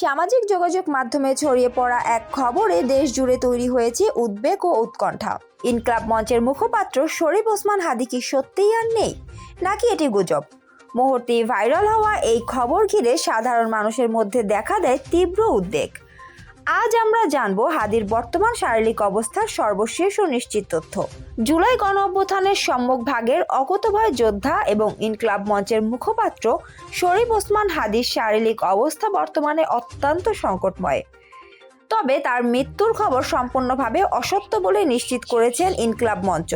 সামাজিক যোগাযোগ মাধ্যমে ছড়িয়ে পড়া এক খবরে দেশ জুড়ে তৈরি হয়েছে উদ্বেগ ও উৎকণ্ঠা। ইনক্লাব মঞ্চের মুখপাত্র শরীফ ওসমান হাদি কি সত্যিই আর নেই? নাকি এটি গুজব? মুহূর্তে ভাইরাল হওয়া এই খবর ঘিরে সাধারণ মানুষের মধ্যে দেখা দেয় তীব্র উদ্বেগ। আজ আমরা জানব হাদির বর্তমান শারীরিক অবস্থার সর্বশেষ ও নিশ্চিত তথ্য। জুলাই গণ অভ্যুত্থানের সম্মুখ ভাগের অকুতভয় যোদ্ধা এবং ইনকলাব মঞ্চের মুখপাত্র শরীফ ওসমান হাদির শারীরিক অবস্থা বর্তমানে অত্যন্ত সংকটময়। তবে তার মৃত্যুর খবর সম্পূর্ণভাবে অসত্য বলে নিশ্চিত করেছেন ইনকলাব মঞ্চ।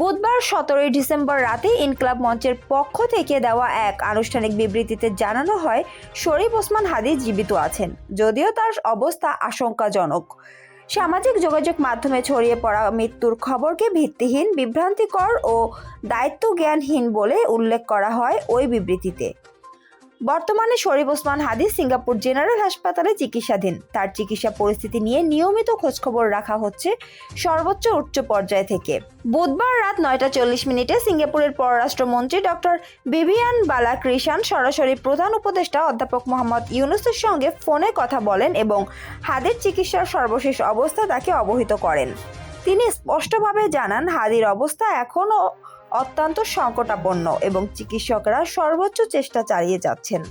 বুধবার সতেরোই ডিসেম্বর রাতে ইনকলাব মঞ্চের পক্ষ থেকে দেওয়া এক আনুষ্ঠানিক বিবৃতিতে জানানো হয়, শরীফ ওসমান হাদি জীবিত আছেন, যদিও তার অবস্থা আশঙ্কাজনক। সামাজিক যোগাযোগ মাধ্যমে ছড়িয়ে পড়া মৃত্যুর খবরকে ভিত্তিহীন, বিভ্রান্তিকর ও দায়িত্ব জ্ঞানহীন বলে উল্লেখ করা হয় ওই বিবৃতিতে। বর্তমানে শরীফ ওসমান হাদি সিঙ্গাপুর জেনারেল হাসপাতালে চিকিৎসাধীন। তার চিকিৎসা পরিস্থিতি নিয়ে নিয়মিত খোঁজখবর রাখা হচ্ছে সর্বোচ্চ উচ্চ পর্যায় থেকে। বুধবার রাত নয়টা চল্লিশ মিনিটে সিঙ্গাপুরের পররাষ্ট্রমন্ত্রী ডক্টর বিবিয়ান বালাকৃষান সরাসরি প্রধান উপদেষ্টা অধ্যাপক মোহাম্মদ ইউনুসের সঙ্গে ফোনে কথা বলেন এবং হাদির চিকিৎসার সর্বশেষ অবস্থা তাকে অবহিত করেন। তিনি স্পষ্টভাবে জানান হাদির অবস্থা এখনও অত্যন্ত সংকটাপন্ন এবং চিকিৎসকরা সর্বোচ্চ চেষ্টা চালিয়ে যাচ্ছেন।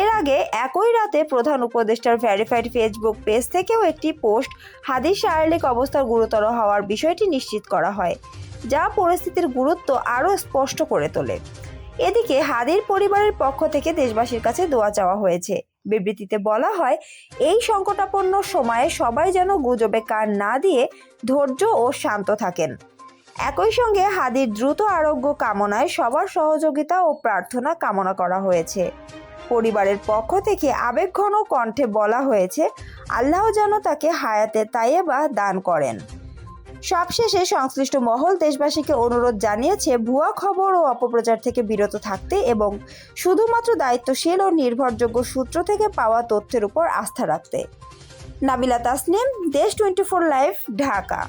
এর আগে একই রাতে প্রধান উপদেষ্টার ভ্যারিফাইড ফেসবুক পেজ থেকেও একটি পোস্ট হাদির শারীরিক অবস্থার গুরুতর হওয়ার বিষয়টি নিশ্চিত করা হয়, যা পরিস্থিতির গুরুত্ব আরও স্পষ্ট করে তোলে। এদিকে হাদির পরিবারের পক্ষ থেকে দেশবাসীর কাছে দোয়া চাওয়া হয়েছে। বিবৃতিতে বলা হয়, এই সংকটাপন্ন সময়ে সবাই যেন গুজবে কান না দিয়ে ধৈর্য ও শান্ত থাকেন। একই সঙ্গে হাদির দ্রুত আরোগ্য কামনায় সবার সহযোগিতা ও প্রার্থনা কামনা করা হয়েছে। পরিবারের পক্ষ থেকে আবেগঘন কণ্ঠে বলা হয়েছে, আল্লাহ যেন তাকে হায়াতে তাইয়েবা দান করেন। সবশেষে সংশ্লিষ্ট মহল দেশবাসীকে অনুরোধ জানিয়েছে, ভুয়া খবর ও অপপ্রচার থেকে বিরত থাকতে এবং শুধুমাত্র দায়িত্বশীল ও নির্ভরযোগ্য সূত্র থেকে পাওয়া তথ্যের উপর আস্থা রাখতে। নাবিলা তাসনিম, দেশ টোয়েন্টি ফোর লাইভ, ঢাকা।